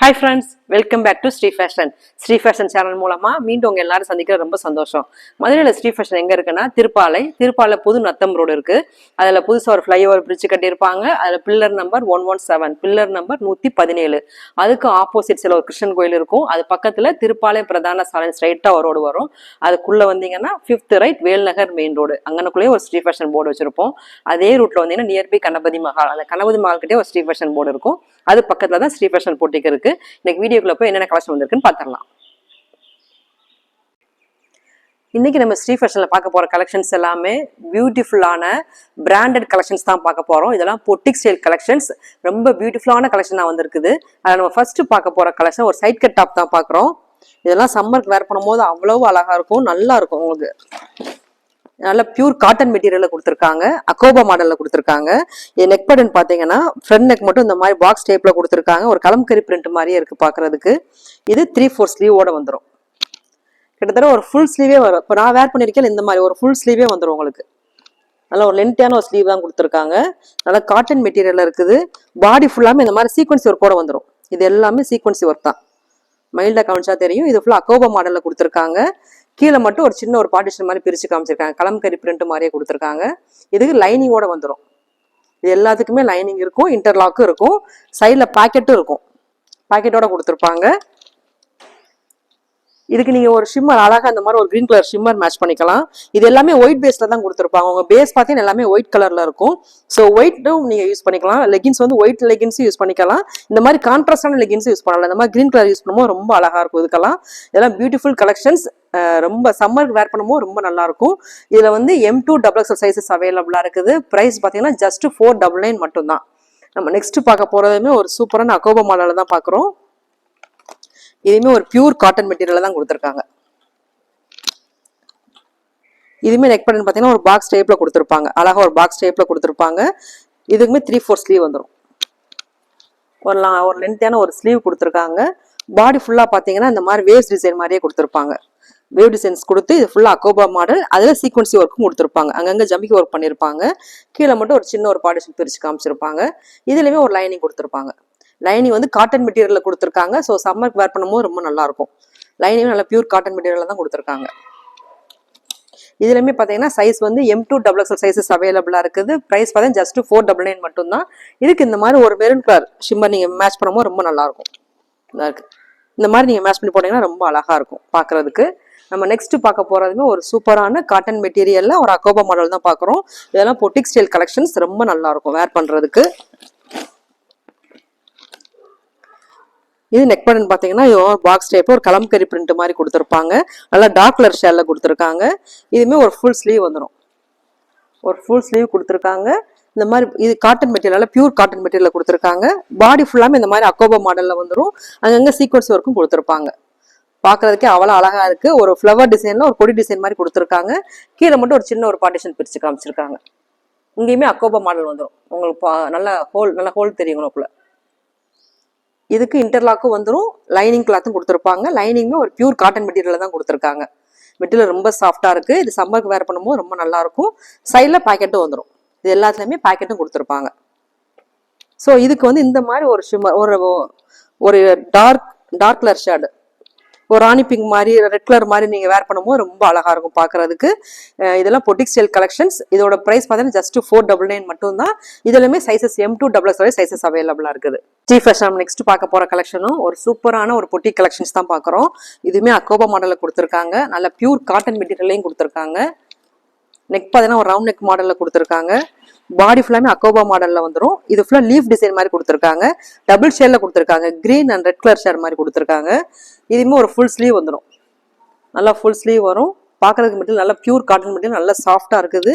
Hi friends. Welcome back to Sri fashion Sri fashion channel மூலமா மீண்டும் உங்க எல்லாரும் சந்திக்கிற ரொம்ப சந்தோஷம். மதுரையில் ஸ்ரீ ஃபேஷன் எங்க இருக்குன்னா திருப்பாலை. திருப்பாலை புது நத்தம் ரோடு இருக்கு. அதுல புதுசாக ஒரு ஃப்ளைஓவர் பிரிட்ஜ் கட்டியிருப்பாங்க. அதுல pillar number one one seven pillar number நூத்தி பதினேழு. அதுக்கு ஆப்போசிட் சில ஒரு கிருஷ்ணன் கோயில் இருக்கும். அது பக்கத்துல திருப்பாலை பிரதான சாலை ஸ்ட்ரைட்டா ஒரு ரோடு வரும். அதுக்குள்ள வந்தீங்கன்னா fifth right Velnagar main road அங்கனக்குள்ளேயே ஒரு ஸ்ரீ ஃபேஷன் போர்டு வச்சிருப்போம். அதே ரூட்ல வந்தீங்கன்னா நியர்பை கணபதி மஹால். அந்த கணபதி மஹால் கிட்டே ஒரு ஸ்ரீ ஃபேஷன் போர்டு இருக்கும். அது பக்கத்துல தான் ஸ்ரீ ஃபேஷன் போட்டிக்கு இருக்கு. இன்னைக்கு வீடியோக்குள்ள போய் என்னென்ன கலெக்ஷன் வந்திருக்குன்னு பார்த்துடலாம் இன்னைக்கு நம்ம ஸ்ரீ ஃபேஷனில் பார்க்க போற கலெக்ஷன்ஸ் எல்லாமே பியூட்டிஃபுல்லான பிராண்டட் கலெக்ஷன்ஸ் தான் பார்க்க போறோம். இதெல்லாம் பொட்டிக் ஸ்டைல் கலெக்ஷன்ஸ் ரொம்ப பியூட்டிஃபுல்லான கலெக்ஷன் வந்திருக்குது. அதில் நம்ம ஃபர்ஸ்ட் பார்க்க போற கலெக்ஷன் ஒரு சைட் கட் டாப் தான் பார்க்குறோம். இதெல்லாம் சம்மருக்கு வேர் பண்ணும்போது அவ்வளவு அழகா இருக்கும் நல்லா இருக்கும் உங்களுக்கு. நல்ல பியூர் காட்டன் மெட்டீரியல்ல கொடுத்துருக்காங்க. அக்கோபா மாடல்ல கொடுத்துருக்காங்க. என் நெக் பட்டன் பாத்தீங்கன்னா ஃப்ரண்ட் நெக் மட்டும் இந்த மாதிரி பாக்ஸ் டைப்ல கொடுத்துருக்காங்க. ஒரு கலம்கரி பிரிண்ட் மாதிரியே இருக்கு பாக்குறதுக்கு இது த்ரீ ஃபோர் ஸ்லீவோட வந்துடும் கிட்டத்தட்ட ஒரு ஃபுல் ஸ்லீவே வரும். இப்போ நான் வேர் பண்ணியிருக்கேன் இந்த மாதிரி ஒரு ஃபுல் ஸ்லீவே வந்துடும் உங்களுக்கு. நல்லா ஒரு லென்த்தியான ஒரு ஸ்லீவ் தான் கொடுத்துருக்காங்க. நல்லா காட்டன் மெட்டீரியலில் இருக்குது. பாடி ஃபுல்லாமே இந்த மாதிரி சீக்வன்சி ஒர்க்கோட வந்துடும் இது எல்லாமே சீக்வன்சி ஒர்க் தான். மைல்டாக கவனிச்சா தெரியும். இது ஃபுல்லாக அக்கோபா மாடலில் கொடுத்துருக்காங்க. கீழே மட்டும் ஒரு சின்ன ஒரு பார்ட்டிஷன் மாதிரி பிரித்து காமிச்சிருக்காங்க. கலம்கரி பிரிண்ட் மாதிரியே கொடுத்துருக்காங்க. இதுக்கு லைனிங்கோட வந்துடும் இது எல்லாத்துக்குமே லைனிங் இருக்கும் இன்டர்லாக்கும் இருக்கும். சைடில் பாக்கெட்டும் இருக்கும். பாக்கெட்டோட கொடுத்துருப்பாங்க. இதுக்கு நீங்கள் ஒரு ஷிம்மர் அழகாக அந்த மாதிரி ஒரு க்ரீன் கலர் ஷிம்மர் மேட்ச் பண்ணிக்கலாம். இது எல்லாமே ஒயிட் பேஸில் தான் கொடுத்துருப்பாங்க. உங்கள் பேஸ் பார்த்தீங்கன்னா எல்லாமே ஒயிட் கலரில் இருக்கும். ஸோ ஒயிட்டும் நீங்கள் யூஸ் பண்ணிக்கலாம். லெகின்ஸ் வந்து ஒயிட் லெகின்ஸும் யூஸ் பண்ணிக்கலாம். இந்த மாதிரி கான்ட்ராஸ்டான லெகின்ஸும் யூஸ் பண்ணலாம். இந்த மாதிரி க்ரீன் கலர் யூஸ் பண்ணும்போது ரொம்ப அழகாக இருக்கும் இதுக்கெல்லாம். இதெல்லாம் பியூட்டிஃபுல் கலெக்ஷன்ஸ் ரொம்ப சம்மருக்கு வேர் பண்ணும்போது ரொம்ப நல்லா இருக்கும். வந்து M two double XL sizes அவைலபிளாக இருக்குது. ப்ரைஸ் பார்த்தீங்கன்னா ஜஸ்ட் ஃபோர் டபுள் நைன் மட்டும்தான். நம்ம நெக்ஸ்ட் பார்க்க போகிறதுமே ஒரு சூப்பரான அக்கோபா மாடலில் தான் பார்க்குறோம். இதுவுமே ஒரு பியூர் காட்டன் மெட்டீரியல் தான் கொடுத்துருக்காங்க. இதுவுமே நெக் பட்டன் பார்த்தீங்கன்னா ஒரு பாக்ஸ் டைப்பில் கொடுத்துருப்பாங்க. அழகாக ஒரு பாக்ஸ் டைப்பில் கொடுத்துருப்பாங்க. இதுக்குமே த்ரீ ஃபோர் ஸ்லீவ் வந்துடும் ஒரு லா ஒரு லென்த்தான ஒரு ஸ்லீவ் கொடுத்துருக்காங்க. பாடி ஃபுல்லாக பார்த்தீங்கன்னா இந்த மாதிரி வேவ்ஸ் டிசைன் மாதிரியே கொடுத்துருப்பாங்க. வேவ் டிசைன்ஸ் கொடுத்து இது ஃபுல்லாக அக்கோபா மாடல் அதில் சீக்வன்சி ஒர்க்கும் கொடுத்துருப்பாங்க. அங்கங்கே ஜம்பிக்கு ஒர்க் பண்ணியிருப்பாங்க கீழே மட்டும் ஒரு சின்ன ஒரு பார்ட்டிஷன் பிரித்து காமிச்சிருப்பாங்க. இதுலேயுமே ஒரு லைனிங் கொடுத்துருப்பாங்க. லைனிங் வந்து காட்டன் மெட்டீரியலில் கொடுத்துருக்காங்க. ஸோ சம்மருக்கு வேர் பண்ணும்போது ரொம்ப நல்லாயிருக்கும் லைனிங் நல்லா பியூர் காட்டன் மெட்டீரியலில் தான் கொடுத்துருக்காங்க. இதுலையுமே பார்த்தீங்கன்னா சைஸ் வந்து M two double XL sizes அவைலபிளாக இருக்குது. ப்ரைஸ் பார்த்தீங்கன்னா ஜஸ்ட் ஃபோர் டபுள் நைன் மட்டும்தான். இதுக்கு இந்த மாதிரி ஒரு மெரூன் கலர் ஷிம்மர் நீங்கள் மேட்ச் பண்ணும்போது ரொம்ப நல்லா இருக்குது இருக்கு. இந்த மாதிரி நீங்கள் மேட்ச் பண்ணி போட்டிங்கன்னா ரொம்ப அழகாக இருக்கும் பார்க்குறதுக்கு நம்ம நெக்ஸ்ட் பார்க்க போகிறதுமே ஒரு சூப்பரான காட்டன் மெட்டீரியலில் ஒரு அக்கோபா மாடல் தான் பார்க்குறோம் இதெல்லாம் பொட்டிக் ஸ்டைல் கலெக்ஷன்ஸ் ரொம்ப நல்லாயிருக்கும் வேர் பண்ணுறதுக்கு இது நெக் பட்டன் பார்த்தீங்கன்னா ஒரு பாக்ஸ் டைப் ஒரு கலம்கரி பிரிண்ட் மாதிரி கொடுத்துருப்பாங்க. நல்லா டார்க் கலர் ஷேலில் கொடுத்துருக்காங்க. இதுவுமே ஒரு ஃபுல் ஸ்லீவ் வந்துடும் ஒரு ஃபுல் ஸ்லீவ் கொடுத்துருக்காங்க. இந்த மாதிரி இது cotton material pure cotton material கொடுத்துருக்காங்க. பாடி ஃபுல்லாமே இந்த மாதிரி அக்கோபா மாடலில் வந்துடும் அங்கங்கே சீக்வன்ஸ் ஒர்க்கும் கொடுத்துருப்பாங்க. பார்க்கறதுக்கே அவ்வளோ அழகாக இருக்குது ஒரு ஃப்ளவர் டிசைனில் ஒரு கொடி டிசைன் மாதிரி கொடுத்துருக்காங்க. கீழே மட்டும் ஒரு சின்ன ஒரு பார்ட்டிஷன் பிரித்து காமிச்சிருக்காங்க. இங்கேயுமே அக்கோபா மாடல் வந்துடும் உங்களுக்கு பா- நல்ல ஹோல் நல்ல ஹோல் தெரியும் இதுக்கு இன்டர்லாக்கும் வந்துடும் லைனிங் கிளாத்தும் கொடுத்துருப்பாங்க. லைனிங்குமே ஒரு பியூர் காட்டன் மெட்டீரியல் தான் கொடுத்துருக்காங்க. மெட்டீரியல் ரொம்ப சாஃப்டாக இருக்குது இது சம்மருக்கு வேர் பண்ணும்போது ரொம்ப நல்லாயிருக்கும் சைடில் பாக்கெட்டும் வந்துடும் இது எல்லாத்துலேயுமே பாக்கெட்டும் கொடுத்துருப்பாங்க. ஸோ இதுக்கு வந்து இந்த மாதிரி ஒரு ஷிம்மர் ஒரு ஒரு டார்க் டார்க் கலர் ஷேடு ஒரு ராணி பிங்க் மாதிரி ரெட் கலர் மாதிரி நீங்கள் வேர் பண்ணும்போது ரொம்ப அழகாக இருக்கும் பார்க்கறதுக்கு இதெல்லாம் பொட்டிக் ஸ்டைல் கலெக்ஷன்ஸ் இதோட ப்ரைஸ் பார்த்தீங்கன்னா ஜஸ்ட் ஃபோர் டபுள் நைன் மட்டும் தான் இதுலையுமே sizes M two double S வரை சைசஸ் அவைலபிளாக இருக்குது. ஜி ஃபர்ஸ்ட் நம்ம நெக்ஸ்ட் பார்க்க போகிற கலெக்ஷனும் ஒரு சூப்பரான ஒரு பொட்டிக் கலெக்ஷன்ஸ் தான் பார்க்குறோம் இதுவுமே அக்கோபா மாடலில் கொடுத்துருக்காங்க. நல்ல பியூர் காட்டன் மெட்டீரியலையும் கொடுத்துருக்காங்க. நெக் பார்த்தீங்கன்னா ஒரு ரவுண்ட் நெக் மாடலில் கொடுத்துருக்காங்க. பாடி ஃபுல்லாமே அக்கோபா மாடலில் வந்துடும் இது ஃபுல்லாக லீஃப் டிசைன் மாதிரி கொடுத்துருக்காங்க. டபுள் ஷேரில் கொடுத்துருக்காங்க. Green and red colour share மாதிரி கொடுத்துருக்காங்க. இதுவுமே ஒரு ஃபுல் ஸ்லீவ் வந்துடும் நல்லா ஃபுல் ஸ்லீவ் வரும். பார்க்கறதுக்கு மட்டும் நல்லா பியூர் காட்டன் மட்டும் நல்லா சாஃப்டாக இருக்குது.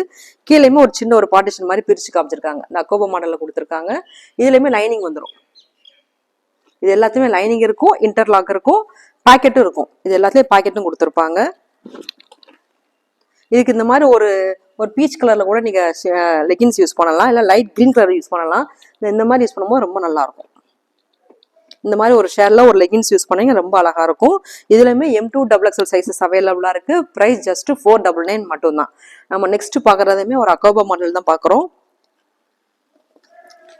கீழேயுமே ஒரு சின்ன ஒரு பார்ட்டிஷன் மாதிரி பிரித்து காமிச்சிருக்காங்க. இந்த அக்கோபா மாடலில் கொடுத்துருக்காங்க. இதுலேயுமே லைனிங் வந்துடும் இது எல்லாத்தையுமே லைனிங் இருக்கும் இன்டர்லாக் இருக்கும் பாக்கெட்டும் இருக்கும். இது எல்லாத்துலேயும் பாக்கெட்டும் கொடுத்துருப்பாங்க. இதுக்கு இந்த மாதிரி ஒரு ஒரு பீச் கலரில் கூட நீங்கள் லெகின்ஸ் யூஸ் பண்ணலாம். இல்லை லைட் க்ரீன் கலர் யூஸ் பண்ணலாம். இந்த- மாதிரி யூஸ் பண்ணும்போது ரொம்ப நல்லாயிருக்கும். இந்த மாதிரி ஒரு ஷேரில் ஒரு லெகின்ஸ் யூஸ் பண்ணிங்க ரொம்ப அழகாக இருக்கும். இதுலையுமே M two double XL sizes அவைலபிளாக இருக்குது price just four double nine மட்டும்தான். நம்ம நெக்ஸ்ட் பார்க்குறதுமே ஒரு அக்கோபா மாடல் தான் பார்க்குறோம்.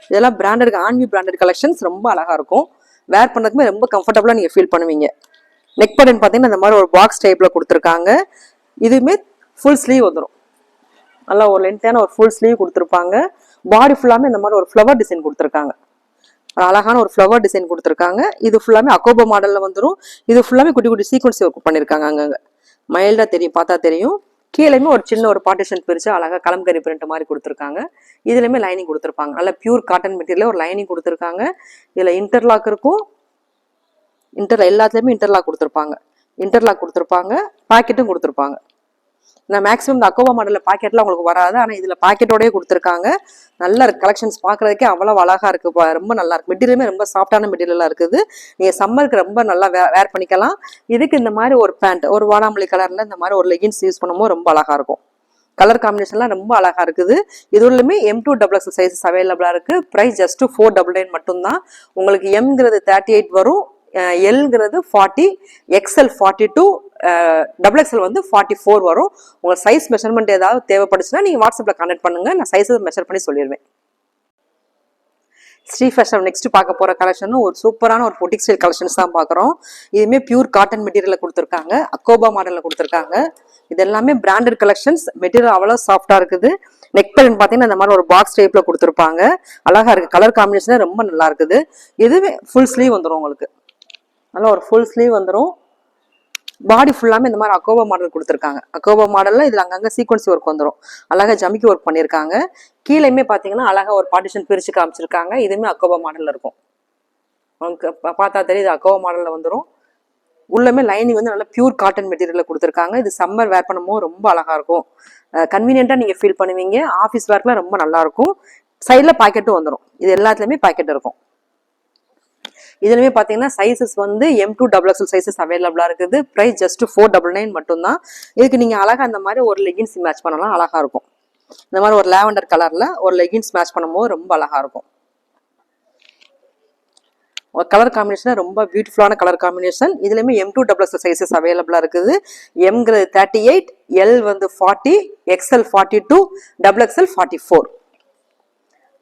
இதெல்லாம் பிராண்டட் ஆன்வி பிராண்டட் கலெக்ஷன்ஸ் ரொம்ப அழகாக இருக்கும். வேர் பண்ணதுக்குமே ரொம்ப கம்ஃபர்டபுளாக நீங்கள் ஃபீல் பண்ணுவீங்க. நெக் பட்டன் பார்த்தீங்கன்னா இந்த மாதிரி ஒரு பாக்ஸ் டைப்பில் கொடுத்துருக்காங்க. இதுவுமே ஃபுல் ஸ்லீவ் வந்துடும் நல்லா ஒரு லென்த்தான ஒரு ஃபுல் ஸ்லீவ் கொடுத்துருப்பாங்க. பாடி ஃபுல்லாமே இந்த மாதிரி ஒரு ஃப்ளவர் டிசைன் கொடுத்துருக்காங்க. அழகான ஒரு ஃப்ளவர் டிசைன் கொடுத்துருக்காங்க. இது ஃபுல்லாமே அக்கோபோ மாடலில் வந்துடும் இது ஃபுல்லாமே குட்டி குட்டி சீக்வன்ஸ் ஒர்க் பண்ணியிருக்காங்க அங்கங்கே. மைல்டாக தெரியும் பார்த்தா தெரியும். கீழேயுமே ஒரு சின்ன ஒரு பார்ட்டிஷன் பிரித்து அழகாக கலம்கரி பிரிண்ட் மாதிரி கொடுத்துருக்காங்க. இதுலையுமே லைனிங் கொடுத்துருப்பாங்க. நல்ல பியூர் காட்டன் மெட்டீரியல் ஒரு லைனிங் கொடுத்துருக்காங்க. இதில் இன்டர்லாக் இருக்கும். இன்டர் எல்லாத்துலேயுமே இன்டர்லாக் கொடுத்துருப்பாங்க. இன்டர்லாக் கொடுத்துருப்பாங்க. பாக்கெட்டும் கொடுத்துருப்பாங்க. நான் மேக்ஸிமம் இந்த அக்கோவா மாடலில் பாக்கெட்லாம் உங்களுக்கு வராது. ஆனால் இதில் பாக்கெட்டோடயே கொடுத்துருக்காங்க. நல்ல கலெக்ஷன்ஸ் பார்க்குறதுக்கே அவ்வளோ அழகாக இருக்குது பா- ரொம்ப நல்லா இருக்குது மெட்டீரியலுமே ரொம்ப சாஃப்டான மெட்டீரியலாக இருக்குது. நீங்கள் சம்மருக்கு ரொம்ப நல்லா வே வேர் பண்ணிக்கலாம். இதுக்கு இந்த மாதிரி ஒரு பேண்ட் ஒரு வாடாமல்லி கலரில் இந்த மாதிரி ஒரு லெகின்ஸ் யூஸ் பண்ணும்போது ரொம்ப அழகாக இருக்கும். கலர் காம்பினேஷன்லாம் ரொம்ப அழகாக இருக்குது. இதுலையுமே M two double X sizes அவைலபிளாக இருக்குது price just four double nine மட்டும்தான். உங்களுக்கு எம்ங்கிறது தேர்ட்டி எயிட் வரும். எல்ங்கிறது forty XL forty two double XL வந்து ஃபார்ட்டி ஃபோர் வரும். உங்கள் சைஸ் மெஷர்மெண்ட் ஏதாவது தேவைப்படுச்சுன்னா நீங்கள் வாட்ஸ்அப்பில் கான்டாக்ட் பண்ணுங்கள் நான் சைஸை மெஷர் பண்ணி சொல்லிடுவேன் ஸ்ரீ ஃபேஷன் நெக்ஸ்ட் பார்க்க போகிற கலெக்ஷனும் ஒரு சூப்பரான ஒரு பொட்டிக் ஸ்டைல் கலெக்ஷன்ஸ் தான் பார்க்குறோம். இதுவுமே பியூர் காட்டன் மெட்டீரியலில் கொடுத்துருக்காங்க. அக்கோபா மாடலில் கொடுத்துருக்காங்க. இது எல்லாமே பிராண்டட் கலெக்ஷன்ஸ் மெட்டீரியல் அவ்வளோ சாஃப்டாக இருக்குது. நெக் பேலன் பார்த்தீங்கன்னா இந்த மாதிரி ஒரு பாக்ஸ் டைப்பில் கொடுத்துருப்பாங்க. அழகாக இருக்குது கலர் காம்பினேஷனே ரொம்ப நல்லா இருக்குது. இதுவே ஃபுல் ஸ்லீவ் வந்துடும் உங்களுக்கு. நல்லா ஒரு ஃபுல் ஸ்லீவ் வந்துடும் பாடி ஃபுல்லாமே இந்த மாதிரி அக்கோபா மாடல் கொடுத்துருக்காங்க. அக்கோபா மாடலில் இதில் அங்கங்கே சீக்வன்ஸ் ஒர்க் வந்துடும் அழகாக ஜமிக்கி ஒர்க் பண்ணியிருக்காங்க கீழேயுமே பார்த்தீங்கன்னா அழகாக ஒரு பார்ட்டிஷன் பிரித்து காமிச்சிருக்காங்க. இதுவுமே அக்கோபா மாடலில் இருக்கும். உங்களுக்கு பார்த்தா தெரியுது அக்கோபா மாடலில் வந்துடும் உள்ளமே லைனிங் வந்து நல்லா பியூர் காட்டன் மெட்டீரியலில் கொடுத்துருக்காங்க. இது சம்மர் வேர் பண்ணும்போது ரொம்ப அழகாக இருக்கும். கன்வீனியண்ட்டாக நீங்கள் ஃபீல் பண்ணுவீங்க. ஆஃபீஸ் ஒர்க்லாம் ரொம்ப நல்லா இருக்கும். சைடில் பாக்கெட்டும் வந்துடும் இது எல்லாத்துலேயுமே பாக்கெட் இருக்கும். இதுலயுமே பார்த்தீங்கன்னா சைஸஸ் வந்து M two double XL sizes அவைலபிளாக இருக்குது. Price just four double nine மட்டும்தான். இதுக்கு நீங்கள் அழகாக அந்த மாதிரி ஒரு லெகின்ஸ் மேட்ச் பண்ணலாம். அழகாக இருக்கும். இந்த மாதிரி ஒரு லாவெண்டர் கலரில் ஒரு லெகின்ஸ் மேட்ச் பண்ணும்போது ரொம்ப அழகாக இருக்கும். கலர் காம்பினேஷன் ரொம்ப பியூட்டிஃபுல்லான கலர் காம்பினேஷன் இதுலயுமே M two double XL sizes அவைலபிளாக இருக்குது. எம்ங்கிறது தேர்ட்டி எயிட் எல் வந்து forty XL forty two double XL forty four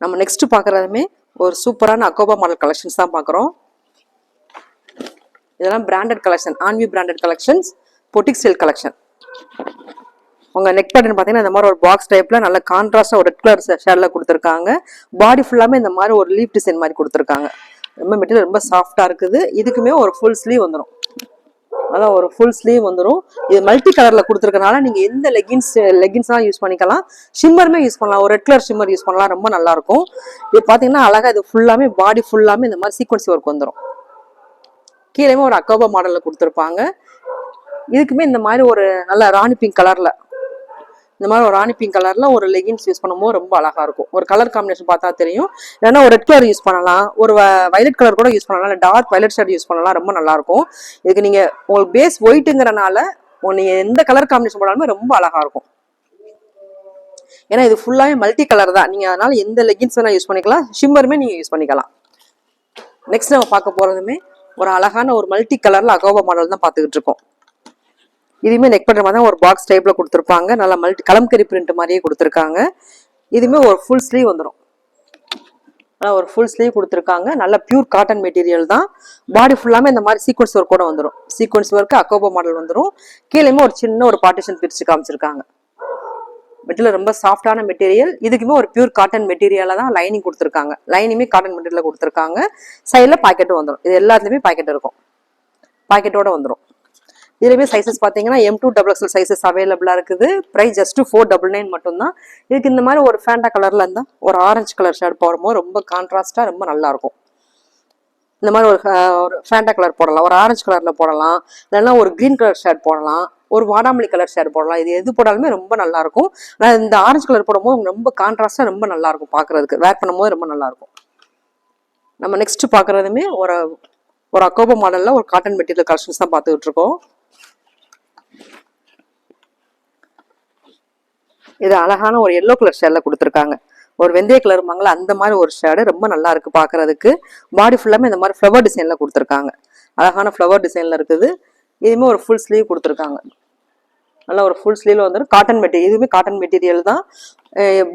நம்ம நெக்ஸ்ட் பார்க்குறதுமே ஒரு சூப்பரான அக்கோபா மாடல் கலெக்ஷன்ஸ் தான் பார்க்குறோம் இதெல்லாம் branded collection Aanvi branded collections boutique style collection உங்கள் நெக் பேட்டர்ன் பார்த்தீங்கன்னா இந்த மாதிரி ஒரு பாக்ஸ் டைப்பில் நல்ல கான்ட்ராஸ்டா ஒரு ரெட் கலர் ஷேடில் கொடுத்துருக்காங்க. பாடி ஃபுல்லாமே இந்த மாதிரி ஒரு லீப் டிசைன் மாதிரி கொடுத்துருக்காங்க. ரொம்ப மெட்டீரியல் ரொம்ப சாஃப்டாக இருக்குது. இதுக்குமே ஒரு ஃபுல் ஸ்லீவ் வந்துடும் அதான் ஒரு ஃபுல் ஸ்லீவ் வந்துடும் இது மல்டி கலரில் கொடுத்துருக்கனால நீங்கள் எந்த லெகின்ஸ் லெகின்ஸ்லாம் யூஸ் பண்ணிக்கலாம். ஷிம்மருமே யூஸ் பண்ணலாம். ஒரு ரெட் கலர் ஷிம்மர் யூஸ் பண்ணலாம். ரொம்ப நல்லாயிருக்கும் இது பார்த்தீங்கன்னா அழகாக இது ஃபுல்லாமே பாடி ஃபுல்லாமே இந்த மாதிரி சீக்வன்சி ஒர்க் வந்துடும் கீழேயுமே ஒரு அக்கோபா மாடலில் கொடுத்துருப்பாங்க. இதுக்குமே இந்த மாதிரி ஒரு நல்ல ராணி பிங்க் கலரில் இந்த மாதிரி ஒரு ராணி பிங்க் கலரில் ஒரு லெகின்ஸ் யூஸ் பண்ணும்போது ரொம்ப அழகாக இருக்கும். ஒரு கலர் காம்பினேஷன் பார்த்தா தெரியும். இல்லைன்னா ஒரு ரெட் கலர் யூஸ் பண்ணலாம். ஒரு வயலட் கலர் கூட யூஸ் பண்ணலாம். இல்லை டார்க் வயலட் ஷேட் யூஸ் பண்ணலாம். ரொம்ப நல்லாயிருக்கும் இதுக்கு நீங்கள் உங்களுக்கு பேஸ் ஒயிட்டுங்கிறனால நீங்கள் எந்த கலர் காம்பினேஷன் போடாலுமே ரொம்ப அழகாக இருக்கும். ஏன்னா இது ஃபுல்லாவே மல்டி கலர் தான். நீங்கள் அதனால் எந்த லெகின்ஸ் வேணால் யூஸ் பண்ணிக்கலாம். ஷிம்மருமே நீங்கள் யூஸ் பண்ணிக்கலாம். நெக்ஸ்ட் நம்ம பார்க்க போகிறதுமே ஒரு அழகான ஒரு மல்டி கலர்ல அகோபா மாடல் தான் பார்த்துக்கிட்டு இருக்கோம். இதுவுமே நெக் பண்ற மாதிரி தான் ஒரு பாக்ஸ் டைப்ல கொடுத்துருப்பாங்க. நல்லா மல்டி கலம்கரி பிரிண்ட் மாதிரியே கொடுத்துருக்காங்க. இதுவுமே ஒரு ஃபுல் ஸ்லீவ் வந்துடும் நல்லா ஒரு ஃபுல் ஸ்லீவ் கொடுத்துருக்காங்க. நல்ல பியூர் காட்டன் மெட்டீரியல் தான். பாடி ஃபுல்லாமே இந்த மாதிரி சீக்வன்ஸ் ஒர்க் கூட வந்துடும் சீக்வன்ஸ் ஒர்க்கு அக்கோபோ மாடல் வந்துடும் கீழேயுமே ஒரு சின்ன ஒரு பார்ட்டிஷன் பிரித்து காமிச்சிருக்காங்க. மெட்டீரியல் ரொம்ப சாஃப்டான மெட்டீரியல் இதுக்குமே ஒரு பியூர் காட்டன் மெட்டீரியலாக தான் லைனிங் கொடுத்துருக்காங்க. லைனிங்குமே காட்டன் மெட்டீரியல் கொடுத்துருக்காங்க. சைடில் பாக்கெட்டும் வந்துடும் இது எல்லாத்துலேயுமே பாக்கெட் இருக்கும். பாக்கெட்டோட வந்துடும் இதுலேயுமே சைஸஸ் பார்த்தீங்கன்னா M to double XL sizes அவைலபிளாக இருக்குது. Price just four double nine மட்டும்தான். இதுக்கு இந்த மாதிரி ஒரு ஃபேண்டா கலரில் இருந்தால் ஒரு ஆரஞ்சு கலர் ஷர்ட் போடும்போது ரொம்ப கான்ட்ராஸ்ட்டாக ரொம்ப நல்லாயிருக்கும். இந்த மாதிரி ஒரு ஒரு ஃபேண்டா கலர் போடலாம். ஒரு ஆரஞ்சு கலரில் போடலாம். இல்லைன்னா ஒரு க்ரீன் கலர் ஷர்ட் போடலாம். ஒரு வாடாமல்லி கலர் ஷேர் போடலாம். இது எது போடாலுமே ரொம்ப நல்லா இருக்கும் ஆனால் இந்த ஆரஞ்சு கலர் போடும்போது ரொம்ப கான்ட்ராஸ்டாக ரொம்ப நல்லா இருக்கும் பார்க்கறதுக்கு வேர் பண்ணும்போது ரொம்ப நல்லா இருக்கும் நம்ம நெக்ஸ்ட் பார்க்குறதுமே ஒரு ஒரு அக்கோபோ மாடலில் ஒரு காட்டன் மெட்டீரியல் கலெக்ஷன்ஸ் தான் பார்த்துக்கிட்டு இருக்கோம் இது அழகான ஒரு எல்லோ கலர் ஷேடில் கொடுத்துருக்காங்க. ஒரு வெந்தய கலர் மங்கள அந்த மாதிரி ஒரு ஷேடு ரொம்ப நல்லா இருக்கு பார்க்கறதுக்கு பாடி ஃபுல்லாமே இந்த மாதிரி ஃப்ளவர் டிசைனில் கொடுத்துருக்காங்க. அழகான ஃப்ளவர் டிசைனில் இருக்குது. இதுவுமே ஒரு ஃபுல் ஸ்லீவ் கொடுத்துருக்காங்க. நல்லா ஒரு ஃபுல் ஸ்லீவ்ல வந்துடும் காட்டன் மெட்டீரியல் இதுவுமே காட்டன் மெட்டீரியல் தான்.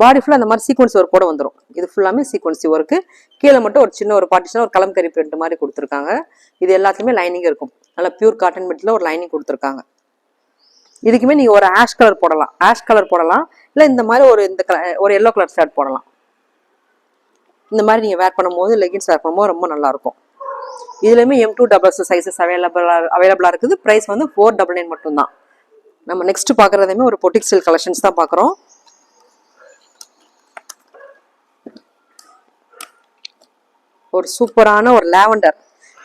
பாடி ஃபுல்லாக அந்த மாதிரி சீக்வன்ஸ் ஒர்க் கூட வந்துடும் இது ஃபுல்லாமே சீக்வன்ஸ் ஒர்க்கு கீழே மட்டும் ஒரு சின்ன ஒரு பார்ட்டிஷன் ஒரு கலம்கரி பிரிண்ட் மாதிரி கொடுத்துருக்காங்க. இது எல்லாத்துலேயுமே லைனிங் இருக்கும். நல்லா பியூர் காட்டன் மெட்டீரியல் ஒரு லைனிங் கொடுத்துருக்காங்க. இதுக்குமே நீங்கள் ஒரு ஆஷ் கலர் போடலாம். ஆஷ் கலர் போடலாம். இல்லை இந்த மாதிரி ஒரு இந்த கலர் ஒரு எல்லோ கலர் ஷர்ட் போடலாம். இந்த மாதிரி நீங்கள் வேர் பண்ணும்போது லெகின்ஸ் வேர் பண்ணும்போது ரொம்ப நல்லா இருக்கும் இதுலேயுமே எம் டூ டபுள்ஸ் சைஸஸ் அவைலபிளாக அவைலபிளாக இருக்குது. ப்ரைஸ் வந்து ஃபோர் டபுள் நைன் மட்டும்தான். நம்ம நெக்ஸ்ட் பார்க்குறதுமே ஒரு பொட்டிக் சில் கலெக்ஷன்ஸ் தான் பார்க்குறோம் ஒரு சூப்பரான ஒரு லேவண்டர்.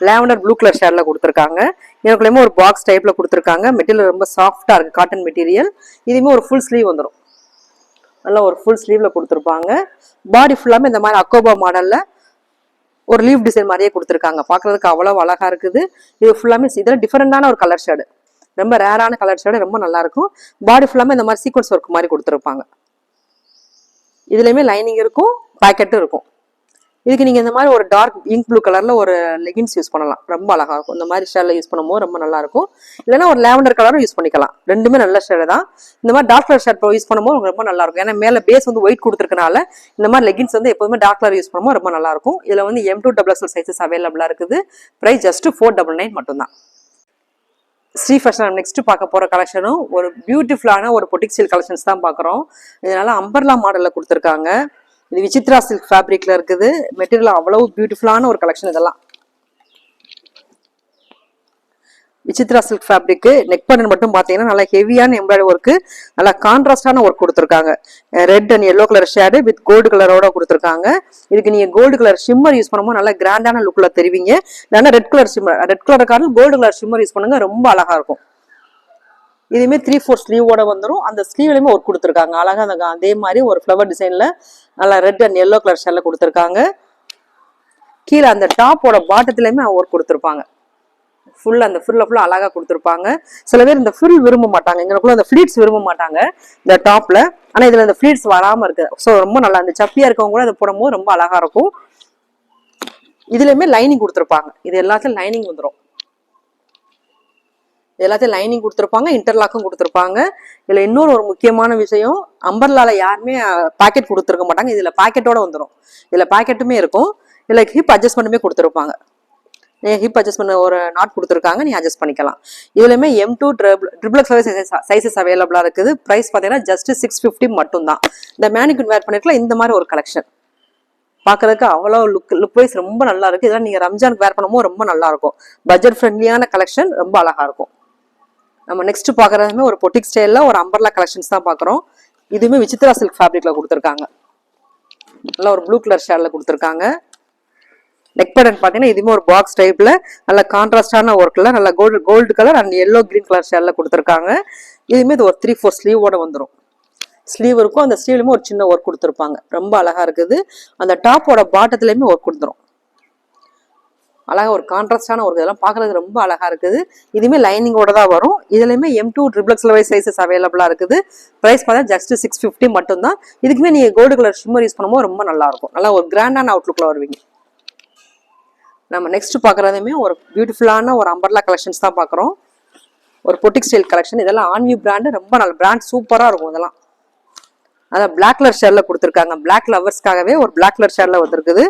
லேவண்டர் ப்ளூ கலர் ஷேடில் கொடுத்துருக்காங்க. எனக்குள்ளேயுமே ஒரு பாக்ஸ் டைப்பில் கொடுத்துருக்காங்க. மெட்டீரியல் ரொம்ப சாஃப்டாக இருக்குது காட்டன் மெட்டீரியல் இதுவுமே ஒரு ஃபுல் ஸ்லீவ் வந்துடும் நல்லா ஒரு ஃபுல் ஸ்லீவில் கொடுத்துருப்பாங்க. பாடி ஃபுல்லாமே இந்த மாதிரி அக்கோபா மாடலில் ஒரு லீவ் டிசைன் மாதிரியே கொடுத்துருக்காங்க. பார்க்குறதுக்கு அவ்வளோ அழகாக இருக்குது. இது ஃபுல்லாமே இதில் டிஃப்ரெண்டான ஒரு கலர் ஷேடு ரொம்ப ரேரான கலர் ரொம்ப நல்லா இருக்கும் பாடி ஃபுல்லாமே இந்த மாதிரி சீக்வன்ஸ் ஒர்க் மாதிரி கொடுத்துருப்பாங்க. இதுலேயுமே லைனிங் இருக்கும் பாக்கெட்டும் இருக்கும். இதுக்கு நீங்கள் இந்த மாதிரி ஒரு டார்க் இங்க் ப்ளூ கலரில் ஒரு லெகின்ஸ் யூஸ் பண்ணலாம். ரொம்ப அழகாக இருக்கும். இந்த மாதிரி ஷேடில் யூஸ் பண்ணும்போது ரொம்ப நல்லா இருக்கும் இல்லைன்னா ஒரு லேவண்டர் கலரும் யூஸ் பண்ணிக்கலாம். ரெண்டுமே நல்ல ஷேடு தான். இந்த மாதிரி டார்க் கலர் ஷர்ட் யூஸ் பண்ணும்போது ரொம்ப நல்லா இருக்கும் ஏன்னா மேலே பேஸ் வந்து ஒயிட் கொடுத்துருக்கனால இந்த மாதிரி லெகின்ஸ் வந்து எப்போதுமே டார்க் கலர் யூஸ் பண்ணும்போது ரொம்ப நல்லா இருக்கும் இதில் வந்து M to double XL sizes அவைலபிளாக இருக்குது. Price just four double nine மட்டும்தான். ஸ்ரீ ஃபேஷன் நெக்ஸ்ட் பார்க்க போகிற கலெக்ஷனும் ஒரு பியூட்டிஃபுல்லான ஒரு பொட்டிக் ஸ்டைல் கலெக்ஷன்ஸ் தான் பார்க்குறோம். இதனால அம்பர்லா மாடலில் கொடுத்துருக்காங்க. இது விசித்ரா சில்க் ஃபேப்ரிக்கில் இருக்குது. மெட்டீரியல் அவ்வளோ பியூட்டிஃபுல்லான ஒரு கலெக்ஷன் இதெல்லாம். விசித்ரா சில்க் ஃபேப்ரிக்கு நெக் பட்டன் மட்டும் பார்த்தீங்கன்னா நல்லா ஹெவியான எம்ப்ராய்டரி ஒர்க்கு நல்லா கான்ட்ராஸ்டான ஒர்க் கொடுத்துருக்காங்க. Red and yellow colour shade with gold கலரோட கொடுத்துருக்காங்க. இதுக்கு நீங்கள் கோல்டு கலர் ஷிம்மர் யூஸ் பண்ணும்போது நல்லா கிராண்டான லுக்கில் தெரிவிங்க. இல்லைன்னா red colour shimmer red colour காரணம் கோல்டு கலர் ஷிம்மர் யூஸ் பண்ணுங்க ரொம்ப அழகாக இருக்கும். இதுவுமே த்ரீ ஃபோர் ஸ்லீவோட வந்துடும் அந்த ஸ்லீவ்லையுமே ஒர்க் கொடுத்துருக்காங்க. அழகாக அந்த அதே மாதிரி ஒரு ஃப்ளவர் டிசைனில் நல்லா ரெட் அண்ட் எல்லோ கலர் ஷேரில் கொடுத்துருக்காங்க. கீழே அந்த டாப்போட பாட்டத்துலேயுமே ஒர்க் கொடுத்துருப்பாங்க. ஃபுல் அந்த ஃபுல்ல ஃபுல்லாக அழகாக கொடுத்துருப்பாங்க. சில பேர் இந்த ஃபுல் விரும்ப மாட்டாங்க. எங்களுக்குள்ள அந்த ஃப்ளீட்ஸ் விரும்ப மாட்டாங்க. இந்த டாப்ல ஆனால் இதில் இந்த ஃப்ளீட்ஸ் வராமல் இருக்கு. ஸோ ரொம்ப நல்லா இந்த சப்பியாக இருக்கவங்க கூட அதை போடும்போது ரொம்ப அழகாக இருக்கும். இதுலேயுமே லைனிங் கொடுத்துருப்பாங்க. இது எல்லாத்தையும் லைனிங் வந்துடும் எல்லாத்தையும் லைனிங் கொடுத்துருப்பாங்க. இன்டர்லாக்கும் கொடுத்துருப்பாங்க. இதில் இன்னொரு ஒரு முக்கியமான விஷயம் அம்பர்லால யாருமே பாக்கெட் கொடுத்துருக்க மாட்டாங்க. இதில் பாக்கெட்டோட வந்துடும் இதில் பாக்கெட்டுமே இருக்கும். இல்லை ஹிப் அட்ஜஸ்ட்மெண்ட்டுமே கொடுத்துருப்பாங்க. ஹிப் அட்ஜஸ்ட்மெண்ட் ஒரு நாட் கொடுத்துருக்காங்க நீ அட்ஜஸ்ட் பண்ணிக்கலாம். இதுலையுமே M to triple triple sizes அவைலபிளாக இருக்குது. ப்ரைஸ் பார்த்தீங்கன்னா ஜஸ்ட் சிக்ஸ் ஃபிஃப்டி மட்டும் தான் இந்த மேனிக்யூன் வேர் பண்ணிருக்கலாம் இந்த மாதிரி ஒரு கலெக்ஷன் பார்க்கறதுக்கு அவ்வளோ லுக் லுக் வைஸ் ரொம்ப நல்லா இருக்கு. இதெல்லாம் நீங்கள் ரம்ஜானுக்கு வேர் பண்ணும்போது ரொம்ப நல்லா இருக்கும். பட்ஜெட் ஃப்ரெண்ட்லியான கலெக்ஷன் ரொம்ப அழகா இருக்கும். நம்ம நெக்ஸ்ட் பார்க்குறதுமே ஒரு பொட்டிக் ஸ்டைலில் ஒரு அம்பர்லா கலெக்ஷன்ஸ் தான் பார்க்குறோம் இதுவுமே விசித்ரா சில்க் ஃபேப்ரிக்ல கொடுத்துருக்காங்க. நல்லா ஒரு ப்ளூ கலர் ஷேடில் கொடுத்துருக்காங்க. நெக் பட்டன் பார்த்தீங்கன்னா இதுவுமே ஒரு பாக்ஸ் டைப்பில் நல்ல கான்ட்ராஸ்டான ஒர்க்கில் நல்ல gold gold colour and yellow green colour ஷேரில் கொடுத்துருக்காங்க. இதுவுமே இது ஒரு த்ரீ ஃபோர் ஸ்லீவோட வந்துடும் ஸ்லீவ் இருக்கும். அந்த ஸ்லீவ்லையுமே ஒரு சின்ன ஒர்க் கொடுத்துருப்பாங்க. ரொம்ப அழகாக இருக்குது. அந்த டாப்போட பாட்டத்துலையுமே ஒர்க் கொடுத்துரும். அழகாக ஒரு கான்ட்ராஸ்டான ஒரு இதெல்லாம் பார்க்குறதுக்கு ரொம்ப அழகாக இருக்குது. இதுவுமே லைனிங்கோட தான் வரும். இதுலையுமே எம் டூ ட்ரிபிள்ஸ் வைஸ் சைஸஸ் அவைலபிளாக இருக்குது. ப்ரைஸ் பார்த்தா ஜஸ்ட் சிக்ஸ் ஃபிஃப்டி மட்டும் தான் இதுக்குமே நீங்கள் கோல்டு கலர் ஷிம்மர் யூஸ் பண்ணும்போது ரொம்ப நல்லாயிருக்கும் நல்லா ஒரு கிராண்டான அவுட்லுக்கில் வருவீங்க. நம்ம நெக்ஸ்ட் பார்க்குறதுமே ஒரு பியூட்டிஃபுல்லான ஒரு அம்பர்லா கலெக்ஷன்ஸ் தான் பார்க்குறோம் ஒரு பொட்டிக் ஸ்டைல் கலெக்ஷன் இதெல்லாம் ஆன்வியூ பிராண்டு ரொம்ப நல்ல பிராண்ட் சூப்பராக இருக்கும் இதெல்லாம். அதான் பிளாக் கலர் ஷேரில் கொடுத்துருக்காங்க. பிளாக் லவர்ஸ்க்காகவே ஒரு பிளாக் கலர் ஷேரில் வந்திருக்குது.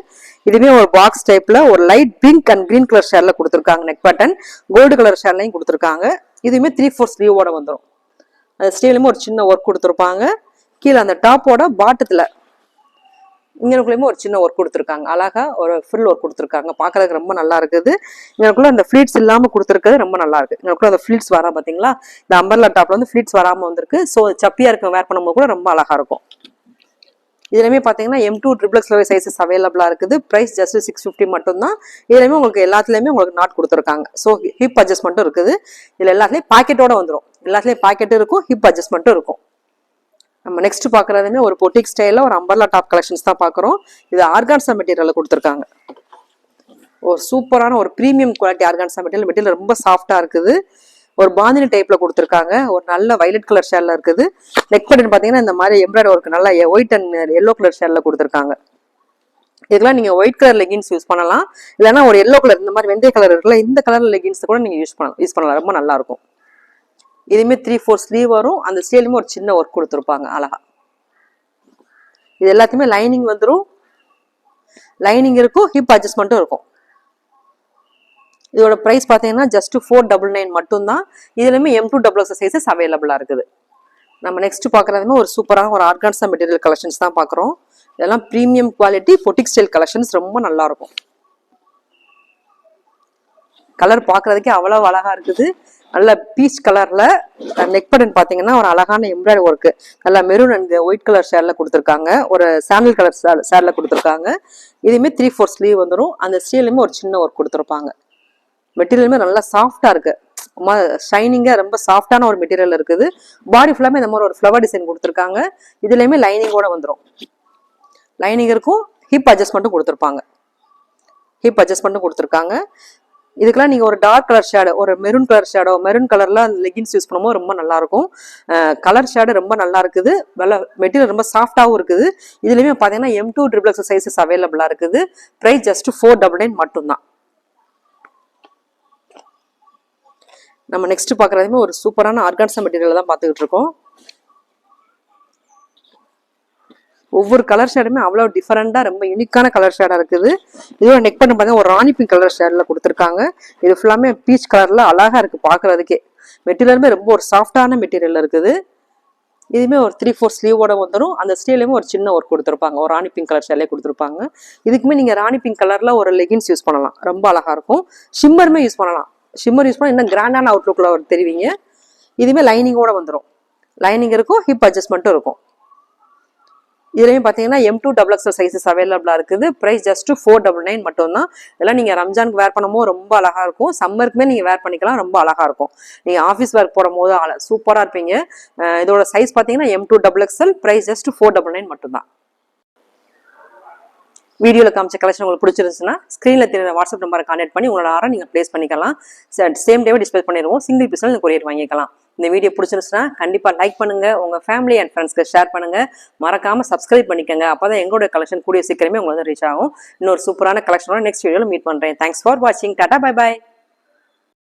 இதுவே ஒரு பாக்ஸ் டைப்பில் ஒரு light pink and green colour ஷேரில் கொடுத்துருக்காங்க. நெக் பட்டன் கோல்டு கலர் ஷேர்லையும் கொடுத்துருக்காங்க. இதுவுமே த்ரீ ஃபோர் ஸ்லீவோட வந்துடும் அந்த ஸ்லீவ்லையுமே ஒரு சின்ன ஒர்க் கொடுத்துருப்பாங்க. கீழே அந்த டாப்போட பாட்டத்தில் இங்கனக்குள்ளேயுமே ஒரு சின்ன ஒர்க் கொடுத்துருக்காங்க. அழகாக ஒரு ஃபுல் ஒர்க் கொடுத்துருக்காங்க. பார்க்கறதுக்கு ரொம்ப நல்லா இருக்குது. இங்கனக்குள்ள அந்த ஃப்ளீட்ஸ் இல்லாமல் கொடுத்துருக்கிறது ரொம்ப நல்லா இருக்குது இங்கனக்குள்ள அந்த ஃப்ளீட்ஸ் வரா பார்த்தீங்களா இந்த அம்பர்லா டாப்பில் வந்து ஃப்ளீட்ஸ் வராமல் வந்திருக்கு. ஸோ சப்பியாக இருக்க வேர் பண்ணும்போது கூட ரொம்ப அழகாக இருக்கும். இதுலையுமே பார்த்தீங்கன்னா M to triple X sizes அவைலபிளாக இருக்குது. ப்ரைஸ் ஜஸ்ட் சிக்ஸ் ஃபிஃப்டி மட்டும் தான் இதுலையுமே உங்களுக்கு எல்லாத்துலேயுமே உங்களுக்கு நாட் கொடுத்துருக்காங்க. ஸோ ஹிப் அட்ஜஸ்ட்மெண்ட்டும் இருக்குது. இதில் எல்லாத்துலேயும் பாக்கெட்டோட வந்துடும் எல்லாத்துலேயும் பாக்கெட்டும் இருக்கும் ஹிப் அட்ஜஸ்ட்மெண்ட்டும் இருக்கும். நம்ம நெக்ஸ்ட் பார்க்குறதுமே ஒரு பொட்டிக் ஸ்டைலில் ஒரு அம்பர்லா டாப் கலெக்ஷன்ஸ் தான் பார்க்குறோம் இது ஆர்கான்சா மெட்டீரியலில் கொடுத்துருக்காங்க. ஒரு சூப்பரான ஒரு premium quality organza material material ரொம்ப சாஃப்டாக இருக்குது. ஒரு பாந்தினி டைப்பில் கொடுத்துருக்காங்க. ஒரு நல்ல வைலட் கலர் ஷேரில் இருக்குது. நெக் பட்டன் பார்த்தீங்கன்னா இந்த மாதிரி எம்ப்ராய்டர் ஒர்க் நல்லா ஒயிட் அண்ட் எல்லோ கலர் ஷேரில் கொடுத்துருக்காங்க. இதுக்கெல்லாம் நீங்கள் ஒயிட் கலர் லெகின்ஸ் யூஸ் பண்ணலாம். இல்லைன்னா ஒரு எல்லோ கலர் இந்த மாதிரி வெந்தய கலர் இருக்குல்ல இந்த கலர் லெகின்ஸ் கூட நீங்கள் யூஸ் பண்ணலாம். யூஸ் பண்ணலாம். ரொம்ப நல்லாயிருக்கும் இதுவுமே த்ரீ ஃபோர் ஸ்லீவ் வரும். அந்த ஸ்லீவ்லையுமே ஒரு சின்ன ஒர்க் கொடுத்துருப்பாங்க அழகா. இது எல்லாத்தையுமே லைனிங் வந்துடும் லைனிங் இருக்கும் ஹிப் அட்ஜஸ்ட்மெண்ட்டும் இருக்கும். இதோட ப்ரைஸ் பார்த்தீங்கன்னா ஜஸ்ட் ஃபோர் டபுள் நைன் மட்டும்தான். இதுலையுமே M to double X sizes அவைலபிளாக இருக்குது. நம்ம நெக்ஸ்ட் பார்க்குறதுமே ஒரு சூப்பரான ஒரு ஆர்கான்ஸா மெட்டீரியல் கலெக்ஷன்ஸ் தான் பார்க்குறோம். இதெல்லாம் premium quality boutique style collections ரொம்ப நல்லா இருக்கும். கலர் பார்க்கறதுக்கே அவ்வளோ அழகாக இருக்குது. நல்ல பீச் கலர்ல நெக் பட்டன் பார்த்தீங்கன்னா ஒரு அழகான எம்ப்ராய்டரி ஒர்க்கு நல்ல மெரூன் அண்ட் ஒயிட் கலர் ஷேர்ல கொடுத்துருக்காங்க. ஒரு சாண்டல் கலர் ஷேர்ல கொடுத்துருக்காங்க. இதுவுமே த்ரீ ஃபோர் ஸ்லீவ் வந்துடும் அந்த ஸ்லீவ்லையுமே ஒரு சின்ன ஒர்க் கொடுத்துருப்பாங்க. மெட்டீரியலுமே நல்லா சாஃப்டா இருக்கு. ஷைனிங்காக ரொம்ப சாஃப்டான ஒரு மெட்டீரியல் இருக்குது. பாடி ஃபுல்லாமே இந்த மாதிரி ஒரு ஃப்ளவர் டிசைன் கொடுத்துருக்காங்க. இதுலேயுமே லைனிங்கோட வந்துடும் லைனிங் இருக்கும். ஹிப் அட்ஜஸ்ட்மெண்ட்டும் கொடுத்துருப்பாங்க. ஹிப் அட்ஜஸ்ட்மெண்ட்டும் கொடுத்துருக்காங்க. இதுக்கெல்லாம் நீங்கள் ஒரு டார்க் கலர் ஷேடோ ஒரு மெரூன் கலர் ஷேடோ மெரூன் கலரில் அந்த லெகின்ஸ் யூஸ் பண்ணும்போது ரொம்ப நல்லாயிருக்கும். கலர் ஷேடு ரொம்ப நல்லா இருக்குது வெள்ள மெட்டீரியல் ரொம்ப சாஃப்டாகவும் இருக்குது. இதுலேயுமே பார்த்தீங்கன்னா M to triple X sizes அவைலபிளாக இருக்குது. Price just four double nine மட்டும்தான். நம்ம நெக்ஸ்ட் பார்க்குறதுமே ஒரு சூப்பரான ஆர்கான்ஸா மெட்டீரியல் தான் பார்த்துக்கிட்டு இருக்கோம். ஒவ்வொரு கலர் ஷேடுமே அவ்வளோ டிஃப்ரெண்ட்டாக ரொம்ப யூனிக்கான கலர் ஷேடாக இருக்குது. இதோட நெக் பண்ணி பார்த்தீங்கன்னா ஒரு ராணி பிங்க் கலர் ஷேடில் கொடுத்துருக்காங்க. இது ஃபுல்லாமே பீச் கலரில் அழகாக இருக்குது பார்க்குறதுக்கே. மெட்டீரியலுமே ரொம்ப ஒரு சாஃப்டான மெட்டீரியல் இருக்குது. இதுவுமே ஒரு த்ரீ ஃபோர் ஸ்லீவோட வந்துடும் அந்த ஸ்லீவ்லையுமே ஒரு சின்ன ஒர்க் கொடுத்துருப்பாங்க. ஒரு ராணி பிங்க் கலர் ஷேலே கொடுத்துருப்பாங்க. இதுக்குமே நீங்கள் ராணி பிங்க் கலரில் ஒரு லெகின்ஸ் யூஸ் பண்ணலாம். ரொம்ப அழகாக இருக்கும். ஷிம்மருமே யூஸ் பண்ணலாம். ஷிம்மர் யூஸ் பண்ணால் இன்னும் கிராண்டான அவுட்லுக்கில் தெரிவிங்க. இதுவுமே லைனிங்கோட வந்துடும் லைனிங் இருக்கும் ஹிப் அட்ஜஸ்ட்மெண்ட்டும் இருக்கும். இதுலேயும் பார்த்தீங்கன்னா M to double XL sizes அவைலபிளாக இருக்குது. Price just four double nine மட்டும்தான். இதெல்லாம் நீங்கள் ரம்ஜானுக்கு வேர் பண்ணும்போது ரொம்ப அழகாக இருக்கும். சம்மருக்குமே நீங்கள் வேர் பண்ணிக்கலாம். ரொம்ப அழகாக இருக்கும். நீங்கள் ஆஃபீஸ் ஒர்க் போடும் போது அழ சூப்பராக இருப்பீங்க. இதோட சைஸ் பார்த்தீங்கன்னா M to double XL price just four double nine மட்டும்தான். வீடியோவில் காமிச்ச கலெக்ஷன் உங்களுக்கு பிடிச்சிருந்துச்சுன்னா ஸ்க்ரீனில் தெரியுற வாட்ஸ்அப் நம்பரை கான்டாக்ட் பண்ணி உங்களோட ஆரம் நீங்கள் ப்ளேஸ் பண்ணிக்கலாம். சேம் டேவே டிஸ்பிளே பண்ணிடுவோம். சிங்கிள் பீஸில் நீங்கள் கொரியர் வாங்கிக்கலாம். இந்த வீடியோ பிடிச்சிருந்துச்சுன்னா கண்டிப்பாக லைக் பண்ணுங்கள் உங்கள் ஃபேமிலி அண்ட் ஃப்ரெண்ட்ஸ்க்கு ஷேர் பண்ணுங்கள் மறக்காமல் சப்ஸ்கிரைப் பண்ணிக்கோங்க. அப்போ தான் எங்களோட கலெக்ஷன் கூடிய சீக்கிரமே உங்களுக்கு ரீச் ஆகும். இன்னொரு சூப்பரான கலெக்ஷனோட நெக்ஸ்ட் வீடியோவில் மீட் பண்ணுறேன் தேங்க்ஸ் ஃபார் வாட்சிங் டாடா பை பாய்